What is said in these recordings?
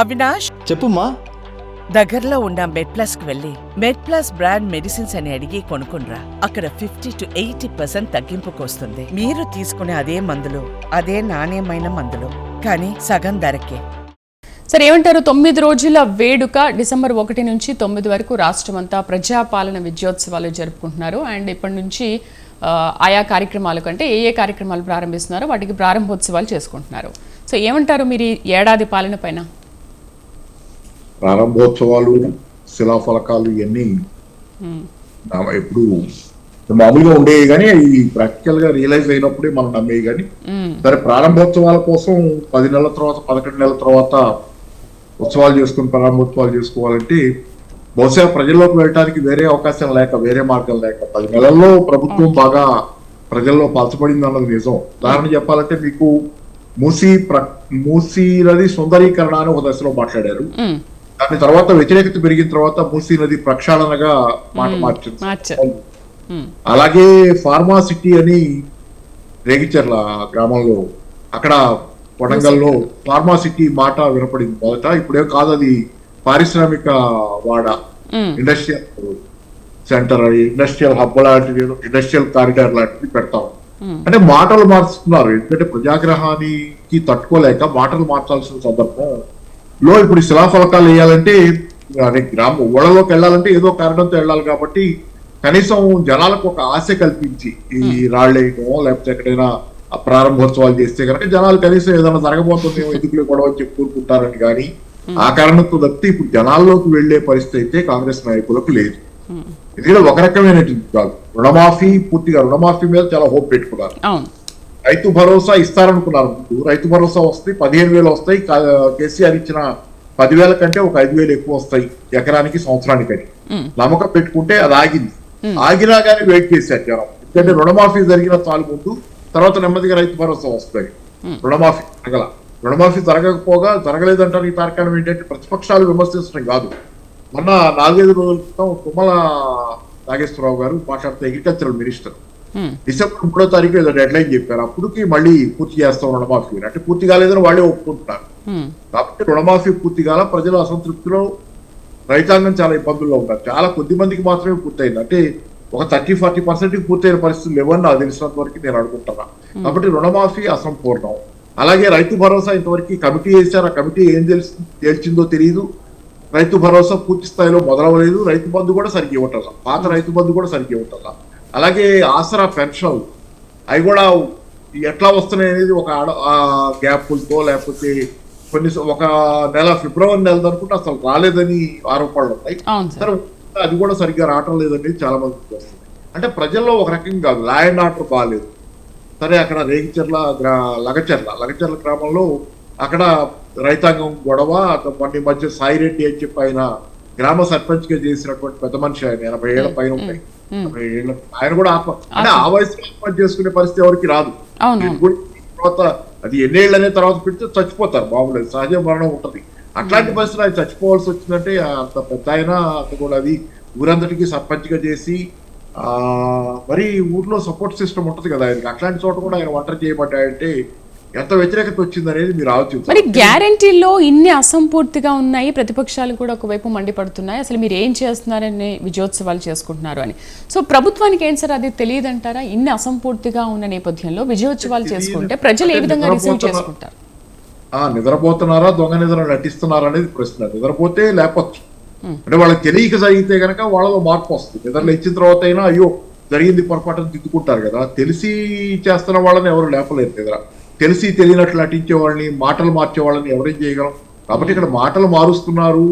అవినాష్? చెప్పుమా దగ్గరలో ఉన్న మెడ్ ప్లస్కు వెళ్ళి మెడ్ ప్లస్ బ్రాండ్ మెడిసిన్స్ అని అడిగి కొనుక్కునరా అక్కడ ఫిఫ్టీ టు ఎయిటీ పర్సెంట్ తగ్గింపుకు వస్తుంది మీరు తీసుకునే అదే మందులు అదే నాణ్యమైన మందులు. కానీ సగం ధరకే. సరే ఏమంటారు? తొమ్మిది రోజుల వేడుక డిసెంబర్ ఒకటి నుంచి తొమ్మిది వరకు రాష్ట్రమంతా ప్రజాపాలన విజయోత్సవాలు జరుపుకుంటున్నారు. అండ్ ఇప్పటి నుంచి ఆయా కార్యక్రమాలు కంటే ఏ ఏ కార్యక్రమాలు ప్రారంభిస్తున్నారో వాటికి ప్రారంభోత్సవాలు చేసుకుంటున్నారు. సో ఏమంటారు మీరు ఏడాది పాలన పైన? ప్రారంభోత్సవాలు శిలాఫలకాలు ఇవన్నీ ఎప్పుడు మామూలుగా ఉండేవి కానీ ఈ ప్రాక్టికల్గా రియలైజ్ అయినప్పుడే మనం నమ్మేవి కానీ. సరే ప్రారంభోత్సవాల కోసం పది నెలల తర్వాత పదకొండు నెలల తర్వాత ఉత్సవాలు చేసుకుని ప్రారంభోత్సవాలు చేసుకోవాలంటే బహుశా ప్రజల్లోకి వెళ్ళడానికి వేరే అవకాశం లేక వేరే మార్గం లేక పది నెలల్లో ప్రభుత్వం బాగా ప్రజల్లో పలచబడింది అన్నది నిజం ఉదాహరణ చెప్పాలంటే మీకు మూసీ ప్ర మూసీ నది సుందరీకరణ అని ఒక దశలో మాట్లాడారు. దాని తర్వాత వ్యతిరేకత పెరిగిన తర్వాత మూసీ నది ప్రక్షాళనగా మాట మార్చింది. అలాగే ఫార్మా సిటీ అని రేగిచర్ల గ్రామంలో అక్కడ కొడంగల్లో ఫార్మా సిటీ మాట వినపడింది మొదట. ఇప్పుడేం కాదు అది పారిశ్రామిక వాడ. ఇండస్ట్రియల్ సెంటర్ ఇండస్ట్రియల్ హబ్ ఏదో ఇండస్ట్రియల్ కారిడార్ లాంటిది పెడతాం. అంటే మాటలు మార్చుతున్నారు. ఎందుకంటే ప్రజాగ్రహానికి తట్టుకోలేక మాటలు మార్చాల్సిన సందర్భం లో ఇప్పుడు శిలాఫలకాలు వేయాలంటే గ్రామ ఊళ్ళలోకి వెళ్ళాలంటే ఏదో కారణంతో వెళ్ళాలి కాబట్టి కనీసం జనాలకు ఒక ఆశ కల్పించి ఈ రాళ్ళు వేయటం లేకపోతే ఎక్కడైనా ప్రారంభోత్సవాలు చేస్తే కనుక జనాలు కనీసం ఏదైనా జరగబోతుందేమో ఎందుకులే గొడవ చెప్పి కూరుకుంటారని కానీ ఆ కారణంతో తప్పితే ఇప్పుడు జనాల్లోకి వెళ్ళే పరిస్థితి అయితే కాంగ్రెస్ నాయకులకు లేదు. ఇది ఒక రకమైనటువంటి కాదు. రుణమాఫీ పూర్తిగా రుణమాఫీ మీద చాలా హోప్ పెట్టుకున్నారు. రైతు భరోసా ఇస్తారనుకున్నారు. ముందు రైతు భరోసా వస్తాయి పదిహేను వేలు వస్తాయి. కేసీఆర్ ఇచ్చిన పదివేల కంటే ఒక ఐదు వేలు ఎక్కువ వస్తాయి ఎకరానికి సంవత్సరానికి అని మ్మ్. నమ్మకం పెట్టుకుంటే అది ఆగింది. ఆగినా కానీ వెయిట్ చేశారు జనం. ఎందుకంటే రుణమాఫీ జరిగిన చాలు ముందు తర్వాత నెమ్మదిగా రైతు భరోసా వస్తాయి. రుణమాఫీ జరగల. రుణమాఫీ జరగకపోగా జరగలేదంటారు ఈ తార్కాణం ఏంటంటే ప్రతిపక్షాలు విమర్శించడం కాదు. మొన్న నాలుగైదు రోజుల క్రితం తుమ్మల నాగేశ్వరరావు గారు మాట్లాడితే అగ్రికల్చరల్ మినిస్టర్. డిసెంబర్ మూడో తారీఖు ఏదో డెడ్ లైన్ చెప్పారు. అప్పటికి మళ్ళీ పూర్తి చేస్తాం రుణమాఫీ. అంటే పూర్తి కాలేదని వాళ్ళే ఒప్పుకుంటున్నారు. కాబట్టి రుణమాఫీ పూర్తి కాల ప్రజల అసంతృప్తిలో రైతాంగం చాలా ఇబ్బందుల్లో ఉన్నారు. చాలా కొద్ది మందికి మాత్రమే పూర్తయింది. అంటే ఒక థర్టీ ఫార్టీ పర్సెంట్ పూర్తయిన పరిస్థితులు లేవని నాకు తెలిసినంత వరకు నేను అనుకుంటున్నా. కాబట్టి రుణమాఫీ అసంపూర్ణం. అలాగే రైతు భరోసా ఇంతవరకు కమిటీ వేశారు. ఆ కమిటీ ఏం తెలిసి తేల్చిందో తెలియదు రైతు భరోసా పూర్తి స్థాయిలో మొదలవలేదు. రైతు బంధు కూడా సరిగ్గా ఇవ్వటల్లా పాత రైతు బంధు కూడా సరిగ్గా ఇవ్వటల్లా అలాగే ఆసరా పెన్షన్లు అవి కూడా ఎట్లా వస్తున్నాయి అనేది ఒక గ్యాపులతో లేకపోతే కొన్ని ఒక నెల ఫిబ్రవరి నెల అనుకుంటే అసలు రాలేదని ఆరోపణలు ఉన్నాయి సార్. అది కూడా సరిగ్గా రావటం లేదని చాలా మందికి వస్తుంది. అంటే ప్రజల్లో ఒక రకం కాదు లా అండ్ ఆర్డర్ బాగాలేదు సరే అక్కడ రేగిచెర్ల లగచెర్ల లగచెర్ల గ్రామంలో అక్కడ రైతాంగం గొడవ మొన్న మధ్య సాయిరెడ్డి అని చెప్పి ఆయన గ్రామ సర్పంచ్గా చేసినటువంటి పెద్ద మనిషి ఆయన ఎనభై ఏళ్ళ పైన ఉంటాయి. ఏళ్ళ ఆయన కూడా ఆత్మ అంటే ఆ వయసులో ఆత్మహత్య చేసుకునే పరిస్థితి ఎవరికి రాదు. తర్వాత అది ఎన్నేళ్ళు అనే తర్వాత పెడితే చచ్చిపోతారు. మామూలు సహజ మరణం ఉంటది. అట్లాంటి పరిస్థితులు ఆయన చచ్చిపోవాల్సి వచ్చిందంటే అంత పెద్ద ఆయన అంత కూడా అది ఊరందరికీ సర్పంచ్గా చేసి ఆ మరి ఊర్లో సపోర్ట్ సిస్టమ్ ఉంటది కదా ఆయనకి. అట్లాంటి చోట కూడా ఆయన ఒంటరి చేయబడ్డాయంటే ఎంత వ్యతిరేకత వచ్చింది అనేది మీరు మరి ఆలోచించాలి గ్యారంటీల్లో ఇన్ని అసంపూర్తిగా ఉన్నాయి ప్రతిపక్షాలు కూడా ఒకవైపు మండిపడుతున్నాయి అసలు మీరు ఏం చేస్తున్నారని విజయోత్సవాలు చేసుకుంటున్నారు అని. సో ప్రభుత్వానికి ఏం సార్ అది తెలియదంటారా? ఇన్ని అసంపూర్తిగా ఉన్న నేపథ్యంలో విజయోత్సవాలు చేసుకుంటే ప్రజలు ఏ విధంగా రిసీవ్ చేసుకుంటారు? ఆ నిద్రపోతున్నారా దొంగ నిద్ర నటిస్తున్నారా అనేది ప్రశ్న. నిద్రపోతే లేపొచ్చు. అంటే వాళ్ళకి తెలియక జరిగితే గనక వాళ్ళలో మార్పు వస్తుంది. నిద్ర లేచిన తర్వాత అయినా అయ్యో జరిగింది పొరపాటును దిద్దుకుంటారు కదా. తెలిసి చేస్తున్న వాళ్ళని ఎవరు లేపలేరు నిద్ర. తెలిసి తెలియనట్లు నటించే వాళ్ళని మాటలు మార్చే వాళ్ళని ఎవరేం చేయగలం? కాబట్టి ఇక్కడ మాటలు మారుస్తున్నారు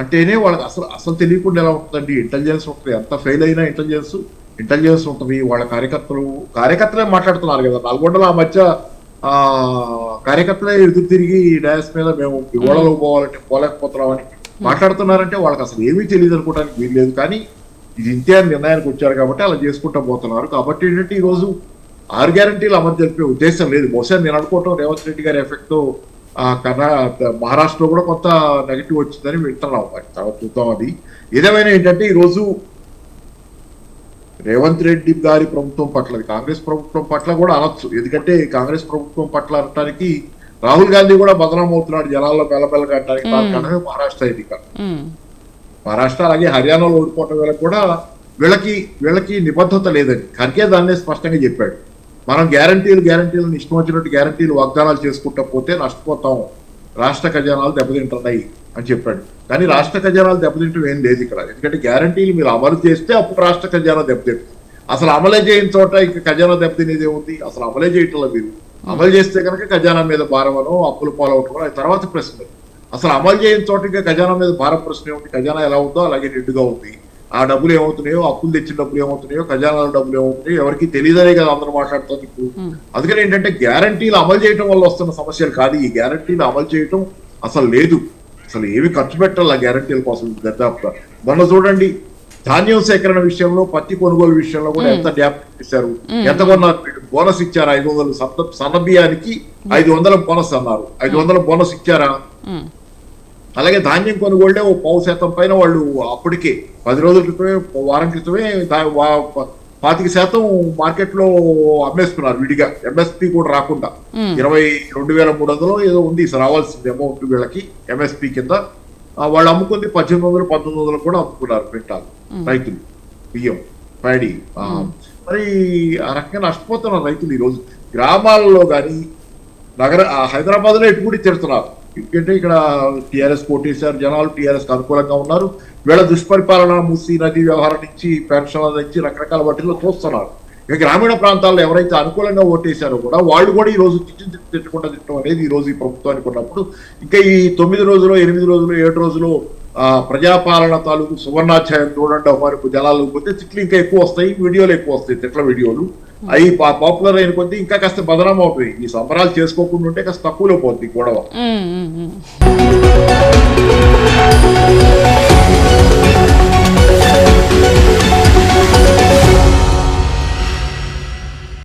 అంటేనే వాళ్ళకి అసలు అసలు తెలియకుండా ఎలా ఉంటుందండి? ఇంటెలిజెన్స్ ఉంటుంది. ఎంత ఫెయిల్ అయినా ఇంటెలిజెన్స్ ఇంటెలిజెన్స్ ఉంటుంది. వాళ్ళ కార్యకర్తలు కార్యకర్తలే మాట్లాడుతున్నారు కదా. నల్గొండలో ఆ మధ్య ఆ కార్యకర్తలే ఎదురు తిరిగి డాన్స్ మీద మేము ఓడలో పోవాలంటే పోలేకపోతున్నామని మాట్లాడుతున్నారంటే వాళ్ళకి అసలు ఏమీ తెలియదు అనుకోవడానికి వీలు లేదు. కానీ ఇది ఇంతే అని నిర్ణయానికి వచ్చారు కాబట్టి అలా చేసుకుంటూ పోతున్నారు. కాబట్టి ఏంటంటే ఈ రోజు ఆరు గ్యారంటీలు అమలు జరిపే ఉద్దేశం లేదు. బహుశా నేను అనుకోవటం రేవంత్ రెడ్డి గారి ఎఫెక్ట్ కర్ణా మహారాష్ట్రలో కూడా కొంత నెగిటివ్ వచ్చిందని వింటున్నాం. మరి తర్వాత చూద్దాం అది. ఏదేమైనా ఏంటంటే ఈ రోజు రేవంత్ రెడ్డి గారి ప్రభుత్వం పట్ల కాంగ్రెస్ ప్రభుత్వం పట్ల కూడా అనొచ్చు. ఎందుకంటే కాంగ్రెస్ ప్రభుత్వం పట్ల అనటానికి రాహుల్ గాంధీ కూడా బదనాం అవుతున్నాడు జనాల్లో బెల్లబెల్ల కట్టడానికి కారణమే మహారాష్ట్ర ఎన్నిక. మహారాష్ట్ర అలాగే హర్యానాలో ఓడిపోవటం వల్ల కూడా వీళ్ళకి వీళ్ళకి నిబద్ధత లేదని ఖర్గే దాన్నే స్పష్టంగా చెప్పాడు. మనం గ్యారంటీలు గ్యారంటీలు ఇష్టం వచ్చినట్టు గ్యారంటీలు వాగ్దానాలు చేసుకుంటా పోతే నష్టపోతాం. రాష్ట్ర ఖజానాలు దెబ్బతింటున్నాయి అని చెప్పాడు. కానీ రాష్ట్ర ఖజానాలు దెబ్బతింటం ఏం లేదు ఇక్కడ. ఎందుకంటే గ్యారంటీలు మీరు అమలు చేస్తే అప్పుడు రాష్ట్ర ఖజానా దెబ్బతింటుంది. అసలు అమలే చేయని చోట ఇంకా ఖజానా దెబ్బతినేది ఏముంది? అసలు అమలే చేయటంలో మీరు అమలు చేస్తే కనుక ఖజానా మీద భారమనో అప్పులు పాలవటం తర్వాత ప్రశ్న. అసలు అమలు చేయని చోట ఇంకా ఖజానా మీద భారం ప్రశ్న ఏముంది? ఖజానా ఎలా ఉందో అలాగే నిండుగా ఉంది. ఆ డబ్బులు ఏమవుతున్నాయో అప్పులు తెచ్చిన డబ్బులు ఏమవుతున్నాయో ఖజానాల డబ్బులు ఏమవుతున్నాయో ఎవరికి తెలియదనే కదా అందరూ మాట్లాడుతుంది ఇప్పుడు అందుకని ఏంటంటే గ్యారంటీలు అమలు చేయడం వల్ల వస్తున్న సమస్యలు కాదు. ఈ గ్యారంటీలు అమలు చేయటం అసలు లేదు. అసలు ఏమి ఖర్చు పెట్టాలి ఆ గ్యారంటీల కోసం? దర్దాపుగా మొన్న చూడండి ధాన్యం సేకరణ విషయంలో పత్తి కొనుగోలు విషయంలో కూడా ఎంత డ్యాప్ ఇచ్చారు ఎంత కొన్నారు బోనస్ ఇచ్చారు? ఐదు వందలు సన్న సన్న బియ్యానికి ఐదు వందల బోనస్ అన్నారు. ఐదు వందల బోనస్ ఇచ్చారా. అలాగే ధాన్యం కొనుగోళ్ళే ఓ పావు శాతం పైన వాళ్ళు అప్పటికే పది రోజుల క్రితమే వారం క్రితమే పాతిక శాతం మార్కెట్లో అమ్మేసుకున్నారు విడిగా ఎంఎస్పి కూడా రాకుండా. ఇరవై రెండు వేల మూడు వందలు ఏదో ఉంది రావాల్సింది అమౌంట్ వీళ్ళకి ఎంఎస్పి కింద. వాళ్ళు అమ్ముకుంది పద్దెనిమిది వందలు పంతొమ్మిది వందలు కూడా అమ్ముకున్నారు క్వింటాల్ రైతులు. బియ్యం ప్యాడీ మరి ఆ రకంగా నష్టపోతున్నారు రైతులు ఈ రోజు గ్రామాలలో కానీ నగర హైదరాబాద్లో ఎటు కూడా తిడుతున్నారు ఎందుకంటే ఇక్కడ టీఆర్ఎస్ పోటీసారు జనాలు టీఆర్ఎస్ అనుకూలంగా ఉన్నారు. వీళ్ళ దుష్పరిపాలన మూసి నది వ్యవహారం నుంచి పెన్షన్ల నుంచి రకరకాల వాటిల్లో చూస్తున్నారు ఇక గ్రామీణ ప్రాంతాల్లో ఎవరైతే అనుకూలంగా ఓటేశారో కూడా వాళ్ళు కూడా ఈ రోజు తిట్టి తిట్టకుండా తిట్టడం అనేది ఈ రోజు ఈ ప్రభుత్వానికి ఉన్నప్పుడు ఇంకా ఈ తొమ్మిది రోజులు ఎనిమిది రోజులు ఏడు రోజులు ప్రజాపాలన తాలూకు సువర్ణాధ్యాయం చూడండి. వారికి జనాలు పోతే తిట్లు ఇంకా ఎక్కువ వస్తాయి. వీడియోలు ఎక్కువ వస్తాయి. తిట్ల వీడియోలు. అవి పాపులర్ అయిన కొద్దీ ఇంకా కాస్త బదనం అవుతుంది. ఈ సంబరాలు చేసుకోకుండా ఉంటే కాస్త తక్కువలో పోతుంది గొడవ.